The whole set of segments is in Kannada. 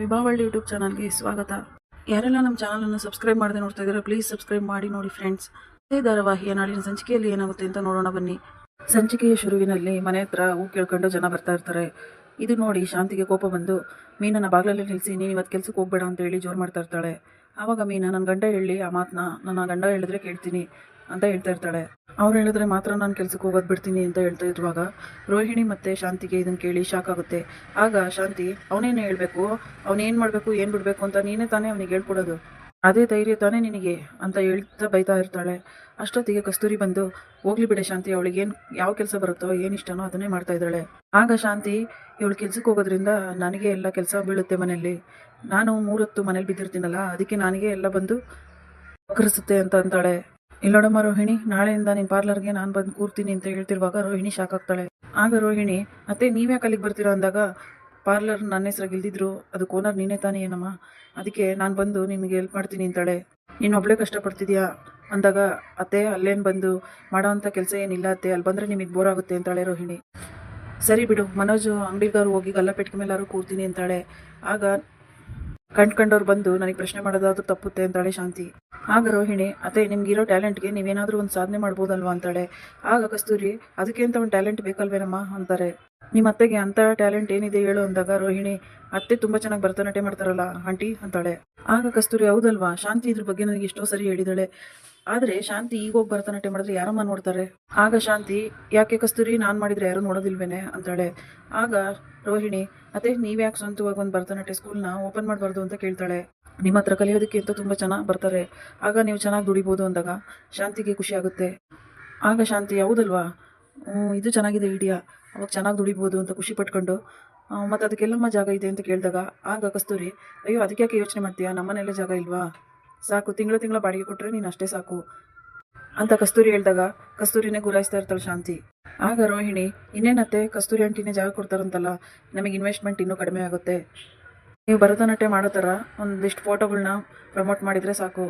ವಿಭಾವಳ್ಳಿ ಯೂಟ್ಯೂಬ್ ಚಾನಲ್ಗೆ ಸ್ವಾಗತ. ಯಾರೆಲ್ಲ ನಮ್ಮ ಚಾನಲನ್ನು ಸಬ್ಸ್ಕ್ರೈಬ್ ಮಾಡದೆ ನೋಡ್ತಾ ಇದ್ದಾರೆ ಪ್ಲೀಸ್ ಸಬ್ಸ್ಕ್ರೈಬ್ ಮಾಡಿ ನೋಡಿ ಫ್ರೆಂಡ್ಸ್. ಇದೇ ಧಾರಾವಾಹಿಯ ನಾಳಿನ ಸಂಚಿಕೆಯಲ್ಲಿ ಏನಾಗುತ್ತೆ ಅಂತ ನೋಡೋಣ ಬನ್ನಿ. ಸಂಚಿಕೆಯ ಶುರುವಿನಲ್ಲಿ ಮನೆ ಹತ್ರ ಹೂ ಕೇಳ್ಕೊಂಡು ಜನ ಬರ್ತಾ ಇರ್ತಾರೆ. ಇದು ನೋಡಿ ಶಾಂತಿಗೆ ಕೋಪ ಬಂದು, ಮೀನನ್ನ ಬಾಗಿಲಲ್ಲಿ ನಿಲ್ಲಿಸಿ ನೀನು ಇವತ್ತು ಕೆಲಸಕ್ಕೆ ಹೋಗ್ಬೇಡ ಅಂತ ಹೇಳಿ ಜೋರು ಮಾಡ್ತಾ ಇರ್ತಾಳೆ. ಆವಾಗ ಮೀನ ನನ್ನ ಗಂಡ ಹೇಳಿ ಆ ಮಾತನ್ನ ನನ್ನ ಗಂಡ ಹೇಳಿದ್ರೆ ಕೇಳ್ತೀನಿ. ಅಂತ ಹೇಳ್ತಾ ಇರ್ತಾಳೆ. ಅವ್ರು ಹೇಳಿದ್ರೆ ಮಾತ್ರ ನಾನು ಕೆಲ್ಸಕ್ಕೆ ಹೋಗೋದು ಬಿಡ್ತೀನಿ ಅಂತ ಹೇಳ್ತಾ ಇರುವಾಗ ರೋಹಿಣಿ ಮತ್ತೆ ಶಾಂತಿಗೆ ಇದನ್ನು ಕೇಳಿ ಶಾಕ್ ಆಗುತ್ತೆ. ಆಗ ಶಾಂತಿ, ಅವನೇನು ಹೇಳಬೇಕು? ಅವನೇನು ಮಾಡಬೇಕು, ಏನು ಬಿಡಬೇಕು ಅಂತ ನೀನೇ ತಾನೇ ಅವನಿಗೆ ಹೇಳ್ಕೊಡೋದು. ಅದೇ ಧೈರ್ಯ ತಾನೇ ನಿನಗೆ ಅಂತ ಹೇಳ್ತಾ ಬೈತಾ ಇರ್ತಾಳೆ. ಅಷ್ಟೊತ್ತಿಗೆ ಕಸ್ತೂರಿ ಬಂದು, ಹೋಗ್ಲಿ ಬಿಡೆ ಶಾಂತಿ, ಅವಳಿಗೆ ಏನು ಯಾವ ಕೆಲಸ ಬರುತ್ತೋ, ಏನು ಇಷ್ಟನೋ ಅದನ್ನೇ ಮಾಡ್ತಾ ಇದ್ದಾಳೆ. ಆಗ ಶಾಂತಿ, ಇವಳು ಕೆಲ್ಸಕ್ಕೆ ಹೋಗೋದ್ರಿಂದ ನನಗೆ ಎಲ್ಲ ಕೆಲಸ ಬೀಳುತ್ತೆ ಮನೆಯಲ್ಲಿ. ನಾನು ಮೂರೊತ್ತು ಮನೇಲಿ ಬಿದ್ದಿರ್ತೀನಲ್ಲ, ಅದಕ್ಕೆ ನನಗೆ ಎಲ್ಲ ಬಂದು ಕರೆಸುತ್ತೆ ಅಂತ ಅಂತಾಳೆ. ಇಲ್ಲೋಡಮ್ಮ ರೋಹಿಣಿ, ನಾಳೆಯಿಂದ ನಿನ್ನ ಪಾರ್ಲರ್ಗೆ ನಾನು ಬಂದು ಕೂರ್ತೀನಿ ಅಂತ ಹೇಳ್ತಿರುವಾಗ ರೋಹಿಣಿ ಶಾಕ್ ಆಗ್ತಾಳೆ ಆಗ ರೋಹಿಣಿ, ಅತ್ತೆ, ನೀವ್ಯಾಕೆ ಅಲ್ಲಿಗೆ ಬರ್ತೀರಾ? ಅಂದಾಗ, ಪಾರ್ಲರ್ ನನ್ನ ಹೆಸ್ರಾಗಿ ಇಲ್ದಿದ್ರು ಅದು ಓನರ್ ನೀನೇ ತಾನೇ ಏನಮ್ಮ? ಅದಕ್ಕೆ ನಾನು ಬಂದು ನಿಮಗೆ ಹೆಲ್ಪ್ ಮಾಡ್ತೀನಿ ಅಂತಾಳೆ. ನೀನು ಒಬ್ಳೆ ಕಷ್ಟಪಡ್ತಿದ್ಯಾ? ಅಂದಾಗ, ಅತ್ತೆ, ಅಲ್ಲೇನು ಬಂದು ಮಾಡೋವಂಥ ಕೆಲಸ ಏನಿಲ್ಲ ಅತ್ತೆ ಅಲ್ಲಿ ಬಂದರೆ ನಿಮಗೆ ಬೋರ್ ಆಗುತ್ತೆ ಅಂತಾಳೆ ರೋಹಿಣಿ. ಸರಿ ಬಿಡು, ಮನೋಜ್ ಅಂಗಡಿಗಾರು ಹೋಗಿ ಗಲ್ಲ ಪೆಟ್ಟಿಗೆ ಮೇಲಾರು ಕೂರ್ತೀನಿ ಅಂತಾಳೆ. ಆಗ ಕಂಡ್ಕಂಡವ್ರು ಬಂದು ನನಗೆ ಪ್ರಶ್ನೆ ಮಾಡೋದಾದ್ರೂ ತಪ್ಪುತ್ತೆ ಅಂತಾಳೆ ಶಾಂತಿ. ಆಗ ರೋಹಿಣಿ, ಅದೇ, ನಿಮ್ಗಿರೋ ಟ್ಯಾಲೆಂಟ್ಗೆ ನೀವೇನಾದರೂ ಒಂದು ಸಾಧನೆ ಮಾಡ್ಬೋದಲ್ವಾ? ಅಂತಾಳೆ. ಆಗ ಕಸ್ತೂರಿ ಅದಕ್ಕೆ ಅಂತ ಒಂದು ಟ್ಯಾಲೆಂಟ್ ಬೇಕಲ್ವೇನಮ್ಮ? ಅಂತಾರೆ. ನಿಮ್ಮ ಅತ್ತೆಗೆ ಅಂತ ಟ್ಯಾಲೆಂಟ್ ಏನಿದೆ ಹೇಳು ಅಂದಾಗ ರೋಹಿಣಿ, ಅತ್ತೆ ತುಂಬ ಚೆನ್ನಾಗಿ ಭರತನಾಟ್ಯ ಮಾಡ್ತಾರಲ್ಲ ಆಂಟಿ ಅಂತಾಳೆ. ಆಗ ಕಸ್ತೂರಿ, ಹೌದಲ್ವಾ? ಶಾಂತಿ ಇದ್ರ ಬಗ್ಗೆ ನನಗೆ ಎಷ್ಟೋ ಸರಿ ಹೇಳಿದಾಳೆ. ಆದರೆ ಶಾಂತಿ ಈಗ ಹೋಗಿ ಭರತನಾಟ್ಯ ಮಾಡಿದ್ರೆ ಯಾರಮ್ಮ ನೋಡ್ತಾರೆ? ಆಗ ಶಾಂತಿ, ಯಾಕೆ ಕಸ್ತೂರಿ, ನಾನು ಮಾಡಿದ್ರೆ ಯಾರು ನೋಡೋದಿಲ್ವೇನೆ? ಅಂತಾಳೆ. ಆಗ ರೋಹಿಣಿ ಅದೇ ನೀವ್ಯಾಕೆ ಸ್ವಂತವಾಗಿ ಒಂದು ಭರತನಾಟ್ಯ ಸ್ಕೂಲ್ನ ಓಪನ್ ಮಾಡಬಾರ್ದು ಅಂತ ಕೇಳ್ತಾಳೆ. ನಿಮ್ಮ ಹತ್ರ ಕಲಿಯೋದಕ್ಕೆ ಅಂತ ತುಂಬ ಚೆನ್ನಾಗಿ ಬರ್ತಾರೆ. ಆಗ ನೀವು ಚೆನ್ನಾಗಿ ದುಡಿಬೋದು ಅಂದಾಗ ಶಾಂತಿಗೆ ಖುಷಿ ಆಗುತ್ತೆ. ಆಗ ಶಾಂತಿ, ಹೌದಲ್ವಾ? ಇದು ಚೆನ್ನಾಗಿದೆ ಐಡಿಯಾ ಅವಾಗ ಚೆನ್ನಾಗಿ ದುಡಿಬೋದು ಅಂತ ಖುಷಿ ಪಟ್ಕೊಂಡು ಮತ್ತು ಅದಕ್ಕೆಲ್ಲಮ್ಮ ಜಾಗ ಇದೆ ಅಂತ ಕೇಳಿದಾಗ, ಆಗ ಕಸ್ತೂರಿ, ಅಯ್ಯೋ, ಅದಕ್ಕೆ ಯಾಕೆ ಯೋಚನೆ ಮಾಡ್ತೀಯಾ? ನಮ್ಮನೆಲ್ಲ ಜಾಗ ಇಲ್ವಾ? ಸಾಕು, ತಿಂಗಳು ತಿಂಗಳು ಬಾಡಿಗೆ ಕೊಟ್ಟರೆ ನೀನು ಅಷ್ಟೇ ಸಾಕು. ಅಂತ ಕಸ್ತೂರಿ ಹೇಳಿದಾಗ, ಕಸ್ತೂರಿನೇ ಗುರಾಯಿಸ್ತಾ ಇರ್ತಾಳೆ ಶಾಂತಿ. ಆಗ ರೋಹಿಣಿ, ಇನ್ನೇನತ್ತೆ? ಕಸ್ತೂರಿ ಆಂಟಿನೇ ಜಾಗ ಕೊಡ್ತಾರಂತಲ್ಲ, ನಮಗೆ ಇನ್ವೆಸ್ಟ್ಮೆಂಟ್ ಇನ್ನೂ ಕಡಿಮೆ ಆಗುತ್ತೆ. ನೀವು ಭರತನಾಟ್ಯ ಮಾಡೋ ಥರ ಒಂದಿಷ್ಟು ಫೋಟೋಗಳನ್ನ ಪ್ರಮೋಟ್ ಮಾಡಿದರೆ ಸಾಕು.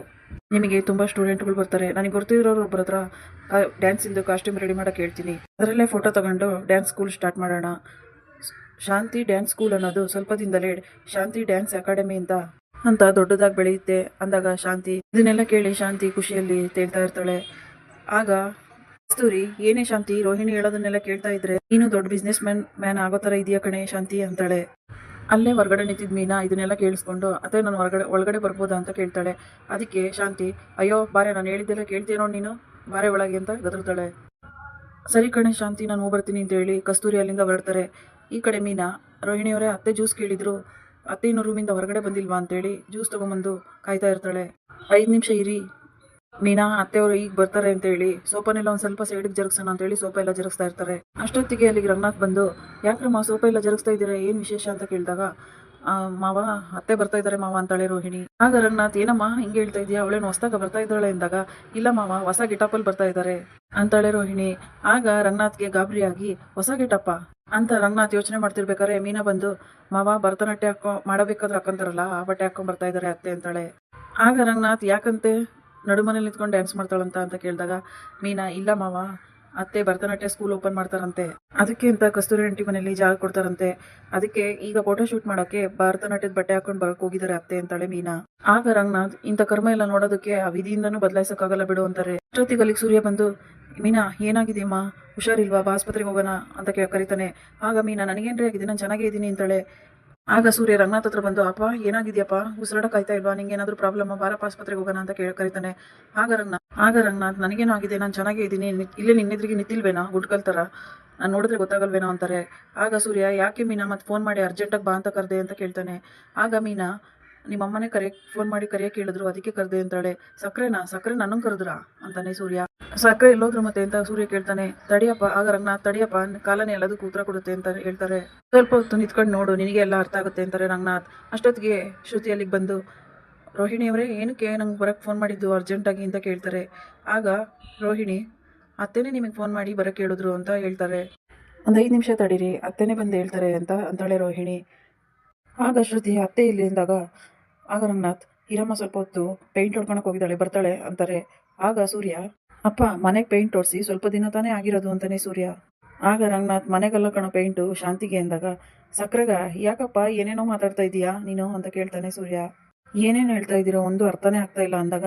ನಿಮಗೆ ತುಂಬ ಸ್ಟೂಡೆಂಟ್ಗಳು ಬರ್ತಾರೆ. ನನಗೆ ಗೊತ್ತಿರೋರು ಒಬ್ಬರ ಹತ್ರ ಡ್ಯಾನ್ಸ್ ಇಂದು ಕಾಸ್ಟ್ಯೂಮ್ ರೆಡಿ ಮಾಡೋಕೆ ಹೇಳ್ತೀನಿ. ಅದರಲ್ಲೇ ಫೋಟೋ ತಗೊಂಡು ಡ್ಯಾನ್ಸ್ ಸ್ಕೂಲ್ ಸ್ಟಾರ್ಟ್ ಮಾಡೋಣ. ಶಾಂತಿ ಡ್ಯಾನ್ಸ್ ಸ್ಕೂಲ್ ಅನ್ನೋದು ಸ್ವಲ್ಪ ದಿನದಲ್ಲೇ ಶಾಂತಿ ಡ್ಯಾನ್ಸ್ ಅಕಾಡೆಮಿಯಿಂದ ಅಂತ ಅಂತ ದೊಡ್ಡದಾಗಿ ಬೆಳೆಯುತ್ತೆ ಅಂದಾಗ ಶಾಂತಿ. ಇದನ್ನೆಲ್ಲ ಕೇಳಿ ಶಾಂತಿ ಖುಷಿಯಲ್ಲಿ ತೇಳ್ತಾ ಇರ್ತಾಳೆ. ಆಗ ಕಸ್ತೂರಿ, ಏನೇ ಶಾಂತಿ, ರೋಹಿಣಿ ಹೇಳೋದನ್ನೆಲ್ಲ ಕೇಳ್ತಾ ಇದ್ರೆ, ನೀನು ದೊಡ್ಡ ಬಿಸ್ನೆಸ್ ಮ್ಯಾನ್ ಮ್ಯಾನ್ ಆಗೋ ಥರ ಇದೆಯಾ ಕಣೆ ಶಾಂತಿ ಅಂತಾಳೆ. ಅಲ್ಲೇ ಹೊರಗಡೆ ನಿಂತಿದ್ದ ಮೀನಾ, ಇದನ್ನೆಲ್ಲ ಕೇಳಿಸ್ಕೊಂಡು ಅದೇ ನಾನು ಹೊರಗಡೆ, ಒಳಗಡೆ ಬರ್ಬೋದಾ ಅಂತ ಕೇಳ್ತಾಳೆ. ಅದಕ್ಕೆ ಶಾಂತಿ, ಅಯ್ಯೋ, ಬಾರೆ, ನಾನು ಹೇಳಿದ್ದೆಲ್ಲ ಕೇಳ್ತೀನೋ ನೀನು? ಬಾರೆ ಒಳಗೆ ಅಂತ ಗದರ್ತಾಳೆ. ಸರಿ ಕಣೆ ಶಾಂತಿ, ನಾನು ಹೋಗ್ಬರ್ತೀನಿ ಅಂತ ಹೇಳಿ ಕಸ್ತೂರಿ ಅಲ್ಲಿಂದ ಹೊರಡ್ತಾರೆ. ಈ ಕಡೆ ಮೀನಾ, ರೋಹಿಣಿಯವರೇ, ಅತ್ತೆ ಜ್ಯೂಸ್ ಕೇಳಿದ್ರು. ಅತ್ತೆ ಇನ್ನೂ ರೂಮಿಂದ ಹೊರಗಡೆ ಬಂದಿಲ್ವಾ ಅಂತೇಳಿ ಜ್ಯೂಸ್ ತೊಗೊಂಬಂದು ಕಾಯ್ತಾ ಇರ್ತಾಳೆ. ಐದು ನಿಮಿಷ ಇರಿ ಮೀನಾ, ಅತ್ತೆಯವರು ಈಗ ಬರ್ತಾರೆ ಅಂತ ಹೇಳಿ ಸೋಪನೆಲ್ಲ ಒಂದು ಸ್ವಲ್ಪ ಸೈಡಿಗೆ ಜರುಗಿಸೋಣ ಅಂತ ಹೇಳಿ ಸೋಪ ಎಲ್ಲ ಜರುಗಿಸ್ತಾ ಇರ್ತಾರೆ. ಅಷ್ಟೊತ್ತಿಗೆ ಅಲ್ಲಿಗೆ ರಂಗನಾಥ್ ಬಂದು ಯಾಕ್ರಮ್ಮ ಸೋಪ ಎಲ್ಲ ಜರುಗಿಸ್ತಾ ಇದ್ದೀರಾ? ಏನು ವಿಶೇಷ? ಅಂತ ಕೇಳಿದಾಗ ಮಾವ, ಅತ್ತೆ ಬರ್ತಾ ಇದ್ದಾರೆ ಮಾವ ಅಂತಾಳೆ ರೋಹಿಣಿ. ಆಗ ರಂಗನಾಥ್, ಏನಮ್ಮ, ಹಿಂಗೆ ಹೇಳ್ತಾ ಇದೆಯಾ? ಅವಳೇನು ಹೊಸದಾಗ ಬರ್ತಾ ಇದ್ದಾಳೆ? ಅಂದಾಗ, ಇಲ್ಲ ಮಾವ, ಹೊಸ ಗಿಟಾಪಲ್ಲಿ ಬರ್ತಾ ಇದ್ದಾರೆ. ಅಂತಾಳೆ ರೋಹಿಣಿ, ಆಗ ರಂಗನಾಥ್ಗೆ ಗಾಬರಿಯಾಗಿ, ಹೊಸ ಗಿಟಪ್ಪ ಅಂತ ರಂಗನಾಥ್ ಯೋಚನೆ ಮಾಡ್ತಿರ್ಬೇಕಾದ್ರೆ ಮೀನಾ ಬಂದು, ಮಾವ, ಭರತನಾಟ್ಯ ಹಾಕೋ, ಮಾಡಬೇಕಾದ್ರೆ ಹಾಕೊಂತಾರಲ್ಲ, ಆ ಬಟ್ಟೆ ಹಾಕೊಂಡ್ ಬರ್ತಾ ಇದ್ದಾರೆ ಅತ್ತೆ ಅಂತಾಳೆ. ಆಗ ರಂಗನಾಥ್, ಯಾಕಂತೆ? ನಡುಮನೇಲಿ ನಿಂತ್ಕೊಂಡು ಡ್ಯಾನ್ಸ್ ಮಾಡ್ತಾಳಂತ ಅಂತ ಕೇಳಿದಾಗ, ಮೀನಾ, ಇಲ್ಲ ಮಾವ. ಅತ್ತೆ ಭರತನಾಟ್ಯ ಸ್ಕೂಲ್ ಓಪನ್ ಮಾಡ್ತಾರಂತೆ. ಅದಕ್ಕೆ ಅಂತ ಕಸ್ತೂರಿ ಆಂಟಿ ಮನೆಯಲ್ಲಿ ಜಾಗ ಕೊಡ್ತಾರಂತೆ. ಅದಕ್ಕೆ ಈಗ ಫೋಟೋ ಶೂಟ್ ಮಾಡೋಕೆ ಭರತನಾಟ್ಯದ ಬಟ್ಟೆ ಹಾಕೊಂಡು ಬರಕ್ ಹೋಗಿದ್ದಾರೆ ಅತ್ತೆ, ಅಂತಾಳೆ ಮೀನಾ. ಆಗ ರಂಗನಾಥ್, ಇಂಥ ಕರ್ಮ ಎಲ್ಲ ನೋಡೋದಕ್ಕೆ ಆ ವಿಧಿಯಿಂದನೂ ಬದಲಾಯಿಸೋಕ್ಕಾಗಲ್ಲ ಬಿಡು, ಅಂತಾರೆ. ಅಷ್ಟೊತ್ತಿಗೆ ಅಲ್ಲಿಗೆ ಸೂರ್ಯ ಬಂದು, ಮೀನಾ ಏನಾಗಿದೆಯಮ್ಮ ಹುಷಾರಿಲ್ವಾ? ಬಾ ಆಸ್ಪತ್ರೆಗೆ ಹೋಗೋಣ? ಅಂತ ಕರೀತಾನೆ. ಆಗ ಮೀನಾ, ನನಗೇನ್ರಿ, ಆಗಿದೆ ನಾನು ಚೆನ್ನಾಗೇ ಇದ್ದೀನಿ ಅಂತಾಳೆ. ಆಗ ಸೂರ್ಯ ರಂಗನಾಥ್ ಹತ್ರ ಬಂದು, ಅಪ್ಪ, ಏನಾಗಿದೆಯಪ್ಪ? ಉಸಿರಾಡಕ್ ಆಯ್ತಾ ಇಲ್ವಾ? ನಿಂಗೆ ಏನಾದರೂ ಪ್ರಾಬ್ಲಮ್ ಬಾರಪ್ಪ ಆಸ್ಪತ್ರೆಗೆ ಹೋಗೋಣ ಅಂತ ಕೇಳಿ ಕರಿತಾನೆ. ಆಗ ರಂಗನಾಥ್ ಆಗ ರಂಗನಾಥ್, ನನಗೇನೋ ಆಗಿದೆ? ನಾನು ಚೆನ್ನಾಗೇ ಇದ್ದೀನಿ. ಇಲ್ಲೇ ನಿನ್ನೆದ್ರಿಗೆ ನಿಂತಿಲ್ವೇನೋ? ಗುಡ್ಕಲ್ ಥರ ನಾನು ನೋಡಿದ್ರೆ ಗೊತ್ತಾಗಲ್ವೇನೋ? ಅಂತಾರೆ. ಆಗ ಸೂರ್ಯ, ಯಾಕೆ ಮೀನಾ ಮತ್ತೆ ಫೋನ್ ಮಾಡಿ ಅರ್ಜೆಂಟಾಗಿ ಬಾ ಅಂತ ಕರೆದೆ ಅಂತ ಕೇಳ್ತಾನೆ. ಆಗ ಮೀನಾ ನಿಮ್ಮ ಅಮ್ಮನೇ ಕರೆ ಫೋನ್ ಮಾಡಿ ಕರೆಯಕ್ಕೆ ಕೇಳಿದ್ರು, ಅದಕ್ಕೆ ಕರೆದೆ ಅಂತಾಳೆ. ಸಕ್ಕರೆನಾ ಸಕ್ಕರೆ ನನಗೆ ಕರೆದ್ರಾ? ಅಂತಾನೆ ಸೂರ್ಯ. ಸಕ್ಕರೆ ಎಲ್ಲೋದ್ರು ಮತ್ತೆ ಅಂತ ಸೂರ್ಯ ಕೇಳ್ತಾನೆ, ತಡಿಯಪ್ಪ, ಆಗ ರಂಗನಾಥ್ ತಡಿಯಪ್ಪ, ಕಾಲನೇ ಎಲ್ಲದಕ್ಕೂ ಉತ್ತರ ಕೊಡುತ್ತೆ ಅಂತ ಹೇಳ್ತಾರೆ. ಸ್ವಲ್ಪ ಹೊತ್ತು ನಿಂತ್ಕೊಂಡು ನೋಡು, ನಿನಗೆ ಎಲ್ಲ ಅರ್ಥ ಆಗುತ್ತೆ ಅಂತಾರೆ ರಂಗನಾಥ್. ಅಷ್ಟೊತ್ತಿಗೆ ಶ್ರುತಿ ಅಲ್ಲಿಗೆ ಬಂದು ರೋಹಿಣಿಯವರೇ ಏನಕ್ಕೆ ನಂಗೆ ಬರಕ್ಕೆ ಫೋನ್ ಮಾಡಿದ್ದು ಅರ್ಜೆಂಟಾಗಿ ಅಂತ ಕೇಳ್ತಾರೆ. ಆಗ ರೋಹಿಣಿ, ಅತ್ತೆನೇ ನಿಮಗೆ ಫೋನ್ ಮಾಡಿ ಬರಕ್ಕೆ ಹೇಳಿದ್ರು ಅಂತ ಹೇಳ್ತಾರೆ. ಒಂದು ಐದು ನಿಮಿಷ ತಡೀರಿ, ಅತ್ತೆನೇ ಬಂದು ಹೇಳ್ತಾರೆ ಅಂತ ಅಂತಾಳೆ ರೋಹಿಣಿ. ಆಗ ಶ್ರುತಿ ಅತ್ತೆ ಇಲ್ಲಿ ಅಂದಾಗ, ಆಗ ರಂಗನಾಥ್ ಹಿರಮ್ಮ ಸ್ವಲ್ಪ ಹೊತ್ತು ಪೇಂಟ್ ಹೊಡ್ಕೊಳಕ್ಕೆ ಹೋಗಿದ್ದಾಳೆ, ಬರ್ತಾಳೆ ಅಂತಾರೆ. ಆಗ ಸೂರ್ಯ ಅಪ್ಪ, ಮನೆಗೆ ಪೇಂಟ್ ತೋರಿಸಿ, ಸ್ವಲ್ಪ ದಿನ ತಾನೇ ಆಗಿರೋದು ಅಂತಾನೆ ಸೂರ್ಯ. ಆಗ ರಂಗನಾಥ್, ಮನೆಗೆಲ್ಲ ಕಣೋ ಪೇಂಟು ಶಾಂತಿಗೆ ಅಂದಾಗ, ಸಕ್ರಗ, ಯಾಕಪ್ಪ ಏನೇನೋ ಮಾತಾಡ್ತಾ ಇದೀಯಾ ನೀನು? ಅಂತ ಕೇಳ್ತಾನೆ ಸೂರ್ಯ. ಏನೇನು ಹೇಳ್ತಾ ಇದ್ದೀರೋ ಒಂದು ಅರ್ಥನೇ ಆಗ್ತಾ ಇಲ್ಲ, ಅಂದಾಗ,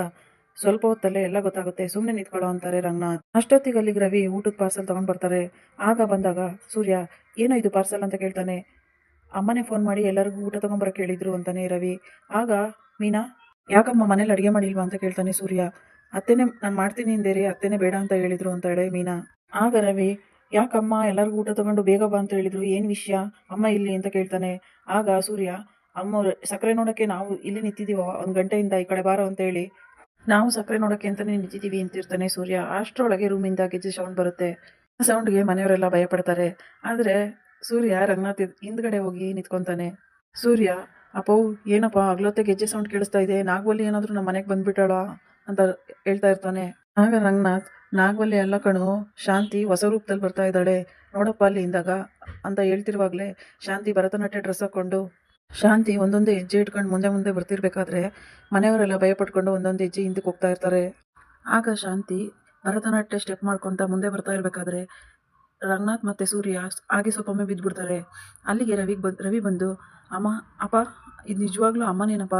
ಸ್ವಲ್ಪ ಹೊತ್ತಲ್ಲೇ ಎಲ್ಲ ಗೊತ್ತಾಗುತ್ತೆ ಸುಮ್ಮನೆ ನಿಂತ್ಕೊಳ್ಳೋ ಅಂತಾರೆ ರಂಗನಾಥ್. ಅಷ್ಟೊತ್ತಿಗೆ ಅಲ್ಲಿಗೆ ರವಿ ಊಟದ ಪಾರ್ಸೆಲ್ ತಗೊಂಡ್ ಬರ್ತಾರೆ. ಆಗ ಬಂದಾಗ, ಸೂರ್ಯ, ಏನೋ ಇದು ಪಾರ್ಸೆಲ್ ಅಂತ ಕೇಳ್ತಾನೆ. ಅಮ್ಮನೇ ಫೋನ್ ಮಾಡಿ ಎಲ್ಲರಿಗೂ ಊಟ ತಗೊಂಬರಕ್ಕೆ ಹೇಳಿದ್ರು, ಅಂತಾನೆ ರವಿ. ಆಗ, ಮೀನಾ, ಯಾಕಮ್ಮ ಮನೇಲಿ ಅಡುಗೆ ಮಾಡಿಲ್ವಾ? ಅಂತ ಕೇಳ್ತಾನೆ ಸೂರ್ಯ. ಅತ್ತೆನೇ ನಾನು ಮಾಡ್ತೀನಿ ಅಂದೇರಿ, ಅತ್ತೆನೇ ಬೇಡ ಅಂತ ಹೇಳಿದ್ರು ಅಂತ ಹೇಳಿ ಮೀನಾ. ಆಗ ರವಿ, ಯಾಕಮ್ಮ ಎಲ್ಲರಿಗೂ ಊಟ ತಗೊಂಡು ಬೇಗ ಬಾ ಅಂತ ಹೇಳಿದ್ರು, ಏನು ವಿಷಯ? ಅಮ್ಮ ಇಲ್ಲಿ ಅಂತ ಕೇಳ್ತಾನೆ. ಆಗ ಸೂರ್ಯ ಅಮ್ಮ ಸಕ್ಕರೆ ನೋಡಕ್ಕೆ ನಾವು ಇಲ್ಲಿ ನಿಂತಿದ್ದೀವೋ? ಒಂದು ಗಂಟೆಯಿಂದ ಈ ಕಡೆ ಬಾರೋ ಅಂತ ಹೇಳಿ. ನಾವು ಸಕ್ಕರೆ ನೋಡೋಕ್ಕೆ ಅಂತಾನೆ ನಿಂತಿದ್ದೀವಿ, ಅಂತಿರ್ತಾನೆ ಸೂರ್ಯ. ಅಷ್ಟರೊಳಗೆ ರೂಮಿಂದ ಗೆಜ್ಜೆ ಸೌಂಡ್ ಬರುತ್ತೆ. ಆ ಸೌಂಡ್ಗೆ ಮನೆಯವರೆಲ್ಲ ಭಯಪಡ್ತಾರೆ. ಆದರೆ ಸೂರ್ಯ ರಂಗನಾಥ್ ಹಿಂದ್ಗಡೆ ಹೋಗಿ ನಿಂತ್ಕೊತಾನೆ. ಸೂರ್ಯ ಅಪ್ಪವು ಏನಪ್ಪ ಅಗ್ಲೊತ್ತೆ ಗೆಜ್ಜೆ ಸೌಂಡ್ ಕೇಳಿಸ್ತಾ ಇದೆ? ನಾಗವಲ್ಲಿ ಏನಾದರೂ ನಮ್ಮ ಮನೆಗೆ ಬಂದ್ಬಿಟ್ಟಾಳ? ಅಂತ ಹೇಳ್ತಾ ಇರ್ತಾನೆ. ಆಗ ರಂಗನಾಥ್, ನಾಗವಲ್ಲಿ ಎಲ್ಲ ಕಣು, ಶಾಂತಿ ಹೊಸ ರೂಪದಲ್ಲಿ ಬರ್ತಾ ಇದ್ದಾಳೆ. ನೋಡಪ್ಪ ಅಲ್ಲಿ ಇಂದಾಗ ಅಂತ ಹೇಳ್ತಿರುವಾಗಲೇ ಶಾಂತಿ ಭರತನಾಟ್ಯ ಡ್ರೆಸ್ ಹಾಕೊಂಡು, ಶಾಂತಿ ಒಂದೊಂದೇ ಹೆಜ್ಜೆ ಇಟ್ಕೊಂಡು ಮುಂದೆ ಮುಂದೆ ಬರ್ತಿರ್ಬೇಕಾದ್ರೆ ಮನೆಯವರೆಲ್ಲ ಭಯಪಟ್ಕೊಂಡು ಒಂದೊಂದು ಹೆಜ್ಜೆ ಹಿಂದಕ್ಕೆ ಹೋಗ್ತಾ ಇರ್ತಾರೆ. ಆಗ ಶಾಂತಿ ಭರತನಾಟ್ಯ ಸ್ಟೆಪ್ ಮಾಡ್ಕೊತ ಮುಂದೆ ಬರ್ತಾ ಇರಬೇಕಾದ್ರೆ ರಂಗನಾಥ್ ಮತ್ತು ಸೂರ್ಯ ಹಾಗೆ ಸ್ವಲ್ಪೊಮ್ಮೆ ಬಿದ್ದುಬಿಡ್ತಾರೆ ಅಲ್ಲಿಗೆ ರವಿಗೆ ಬಂದು ರವಿ ಬಂದು, ಅಮ್ಮ, ಅಪ್ಪ, ಇದು ನಿಜವಾಗ್ಲೂ ಅಮ್ಮನೇನಪ್ಪ?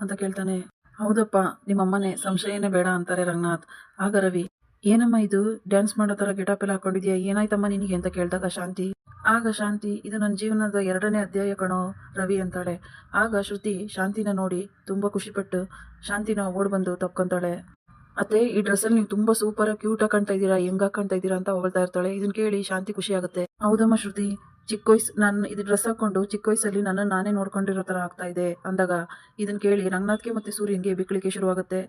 ಅಂತ ಕೇಳ್ತಾನೆ. ಹೌದಪ್ಪ, ನಿಮ್ಮಮ್ಮನೆ ಸಂಶಯನೇ ಬೇಡ ಅಂತಾರೆ ರಂಗನಾಥ್. ಆಗ ರವಿ, ಏನಮ್ಮ ಇದು? ಡ್ಯಾನ್ಸ್ ಮಾಡೋ ಥರ ಗೆಟಪ್ ಎಲ್ಲ ಹಾಕೊಂಡಿದ್ಯಾ? ಏನಾಯ್ತಮ್ಮ ನಿನಗೆ ಅಂತ ಕೇಳಿದಾಗ ಶಾಂತಿ. ಆಗ ಶಾಂತಿ, ಇದು ನನ್ನ ಜೀವನದ ಎರಡನೇ ಅಧ್ಯಾಯ ಕಣೋ, ರವಿ ಅಂತಾಳೆ. ಆಗ ಶ್ರುತಿ ಶಾಂತಿನ ನೋಡಿ ತುಂಬ ಖುಷಿಪಟ್ಟು, ಶಾಂತಿನ ಓಡ್ ಬಂದು ತಪ್ಕೊಂತಾಳೆ. ಅತ್ತೆ, ಈ ಡ್ರೆಸ್ಸಲ್ಲಿ ನೀವು ತುಂಬಾ ಸೂಪರ್ ಕ್ಯೂಟ್ ಆಗಿ ಕಾಣ್ತಾ ಇದ್ದೀರಾ, ಹೆಂಗಾಗಿ ಕಾಣ್ತಾ ಇದ್ದೀರಾ ಅಂತ ಹೊಗಳ್ತಾ ಇರ್ತಾಳೆ. ಇದನ್ನ ಕೇಳಿ ಶಾಂತಿ ಖುಷಿ ಆಗುತ್ತೆ. ಹೌದಮ್ಮ ಶ್ರುತಿ ಚಿಕ್ಕ ವಯಸ್ಸು, ನಾನು ಇದು ಡ್ರೆಸ್ ಹಾಕೊಂಡು ಚಿಕ್ಕ ವಯಸ್ಸಲ್ಲಿ ನನ್ನನ್ನು ನಾನೇ ನೋಡ್ಕೊಂಡಿರೋ ಥರ ಆಗ್ತಾ ಇದೆ ಅಂದಾಗ ಇದನ್ನ ಕೇಳಿ ರಂಗನಾಥ್ಗೆ ಮತ್ತು ಸೂರ್ಯನಿಗೆ ಬಿಕ್ಕಳಿಕೆ ಶುರುವಾಗುತ್ತೆ.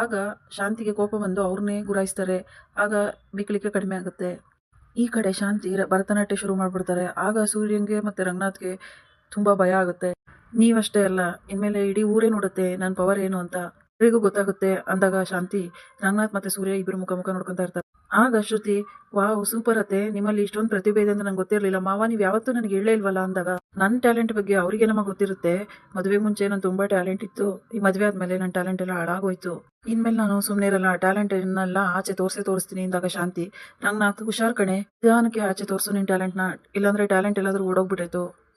ಆಗ ಶಾಂತಿಗೆ ಕೋಪ ಬಂದು ಅವ್ರನ್ನೇ ಗುರಾಯಿಸ್ತಾರೆ. ಆಗ ಬಿಕ್ಕಳಿಕೆ ಕಡಿಮೆ ಆಗುತ್ತೆ. ಈ ಕಡೆ ಶಾಂತಿ ಭರತನಾಟ್ಯ ಶುರು ಮಾಡಿಬಿಡ್ತಾರೆ. ಆಗ ಸೂರ್ಯನಿಗೆ ಮತ್ತು ರಂಗನಾಥ್ಗೆ ತುಂಬ ಭಯ ಆಗುತ್ತೆ. ನೀವಷ್ಟೇ ಅಲ್ಲ, ಇನ್ಮೇಲೆ ಇಡೀ ಊರೇ ನೋಡುತ್ತೆ ನನ್ನ ಪವರ್ ಏನು ಅಂತ. ಎಲ್ರಿಗೂ ಗೊತ್ತಾಗುತ್ತೆ ಅಂದಾಗ ಶಾಂತಿ, ರಂಗನಾಥ್ ಮತ್ತು ಸೂರ್ಯ ಇಬ್ಬರು ಮುಖ ಮುಖ ನೋಡ್ಕೊತಾ ಇರ್ತಾರೆ. ಆಗ ಶ್ರುತಿ ವಾವ್ ಸೂಪರ್ ಅತ್ತೆ. ನಿಮ್ಮಲ್ಲಿ ಇಷ್ಟೊಂದು ಪ್ರತಿಭೆ ಇದೆ ಅಂತ ನಂಗೆ ಗೊತ್ತಿರಲಿಲ್ಲ. ಮಾವ, ನೀವು ಯಾವತ್ತೂ ನನಗೆ ಹೇಳೇ ಇಲ್ವಲ್ಲ ಅಂದಾಗ ನನ್ನ ಟ್ಯಾಲೆಂಟ್ ಬಗ್ಗೆ ಅವರಿಗೆ ನಮಗೆ ಗೊತ್ತಿರುತ್ತೆ. ಮದುವೆ ಮುಂಚೆ ನಾನು ತುಂಬ ಟ್ಯಾಲೆಂಟ್ ಇತ್ತು. ಈ ಮದುವೆ ಆದಮೇಲೆ ನನ್ನ ಟ್ಯಾಲೆಂಟ್ ಎಲ್ಲ ಹಾಳಾಗೋಯ್ತು. ಇನ್ಮೇಲೆ ನಾನು ಸುಮ್ಮನೆ ಇರಲ್ಲ. ಟ್ಯಾಲೆಂಟ್ ಏನಲ್ಲ ಆಚೆ ತೋರಿಸೇ ತೋರಿಸ್ತೀನಿ ಅಂದಾಗ ಶಾಂತಿ. ರಂಗನಾಥ್ ಹುಷಾರ್ ಕಣೆ. ನಿಧಾನಕ್ಕೆ ಆಚೆ ತೋರಿಸು ನಿನ್ನ ಟ್ಯಾಲೆಂಟ್ನ ಇಲ್ಲಾಂದ್ರೆ ಟ್ಯಾಲೆಂಟ್ ಎಲ್ಲಾದರೂ ಓಡೋಗ್ಬಿಟ್ಟಿತ್ತು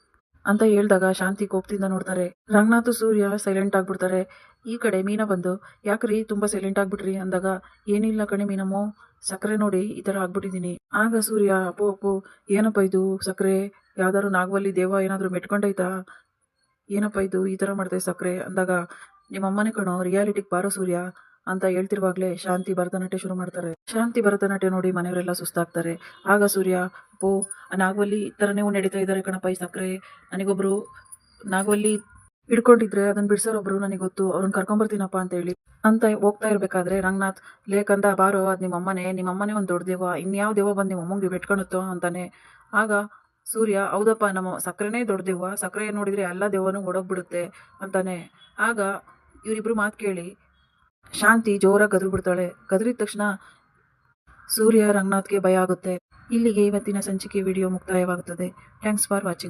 ಅಂತ ಹೇಳಿದಾಗ ಶಾಂತಿ ಕೋಪದಿಂದ ನೋಡ್ತಾರೆ. ರಂಗನಾಥ್, ಸೂರ್ಯ ಸೈಲೆಂಟ್ ಆಗ್ಬಿಡ್ತಾರೆ. ಈ ಕಡೆ ಮೀನಾ ಬಂದು, ಯಾಕ್ರಿ, ತುಂಬ ಸೈಲೆಂಟ್ ಆಗ್ಬಿಟ್ರಿ? ಅಂದಾಗ, ಏನಿಲ್ಲ ಕಣೆ ಮೀನಮ್ಮು. ಸಕ್ಕರೆ ನೋಡಿ ಈ ಥರ ಆಗ್ಬಿಟ್ಟಿದ್ದೀನಿ. ಆಗ ಸೂರ್ಯ, ಅಪ್ಪೋ ಅಪ್ಪೋ, ಏನಪ್ಪ ಇದು? ಸಕ್ಕರೆ ಯಾವ್ದಾದ್ರು ನಾಗವಲ್ಲಿ ದೇವ ಏನಾದರೂ ಮೆಟ್ಕೊಂಡೈತಾ? ಏನಪ್ಪ ಇದು? ಈ ಥರ ಮಾಡ್ತೈತೆ ಸಕ್ಕರೆ. ಅಂದಾಗ ನಿಮ್ಮ ಅಮ್ಮನೇ ಕಣೋ, ರಿಯಾಲಿಟಿಗೆ ಬಾರೋ ಸೂರ್ಯ ಅಂತ ಹೇಳ್ತಿರುವಾಗಲೇ ಶಾಂತಿ ಭರತನಾಟ್ಯ ಶುರು ಮಾಡ್ತಾರೆ. ಶಾಂತಿ ಭರತನಾಟ್ಯ ನೋಡಿ ಮನೆಯವರೆಲ್ಲ ಸುಸ್ತಾಗ್ತಾರೆ. ಆಗ ಸೂರ್ಯ, ಅಪ್ಪೋ ನಾಗವಲ್ಲಿ ಈ ಥರ ನೀವು ನಡೀತಾ ಇದ್ದಾರೆ ಕಣಪ್ಪ ಈ ಸಕ್ಕರೆ. ನನಗೊಬ್ರು ನಾಗವಲ್ಲಿ ಹಿಡ್ಕೊಂಡಿದ್ರೆ ಅದನ್ನ ಬಿಡ್ಸೋರೊಬ್ರು ನನಗೆ ಗೊತ್ತು ಅವ್ರನ್ನ ಕರ್ಕೊಂಬರ್ತೀನಪ್ಪ ಅಂತ ಹೇಳಿ ಅಂತ ಹೋಗ್ತಾ ಇರಬೇಕಾದ್ರೆ ರಂಗನಾಥ್ ಲೇಕಂದ ಬಾರೋ, ಅದು ನಿಮ್ಮ ಅಮ್ಮನೇ ನಿಮ್ಮ ಅಮ್ಮನೇ ಒಂದು ದೊಡ್ಡ ದೇವ ಇನ್ಯಾವ ದೇವ ಬಂದು ನಿಮ್ಮ ಅಮ್ಮಂಗೆ ಬೆಟ್ಕೊಳುತ್ತೋ ಅಂತಾನೆ. ಆಗ ಸೂರ್ಯ, ಹೌದಪ್ಪ, ನಮ್ಮ ಸಕ್ಕರೆನೇ ದೊಡ್ಡ ದೆವ್ವ ಸಕ್ಕರೆ ನೋಡಿದರೆ ಎಲ್ಲ ದೇವನು ಓಡೋಗ್ಬಿಡುತ್ತೆ ಅಂತಾನೆ. ಆಗ ಇವರಿಬ್ರು ಮಾತು ಕೇಳಿ, ಶಾಂತಿ ಜೋರಾಗಿ ಗದ್ರು ಬಿಡ್ತಾಳೆ ಗದ್ರಿದ ತಕ್ಷಣ ಸೂರ್ಯ ರಂಗನಾಥ್ಗೆ ಭಯ ಆಗುತ್ತೆ. ಇಲ್ಲಿಗೆ ಇವತ್ತಿನ ಸಂಚಿಕೆ ವಿಡಿಯೋ ಮುಕ್ತಾಯವಾಗುತ್ತದೆ. Thanks for watching.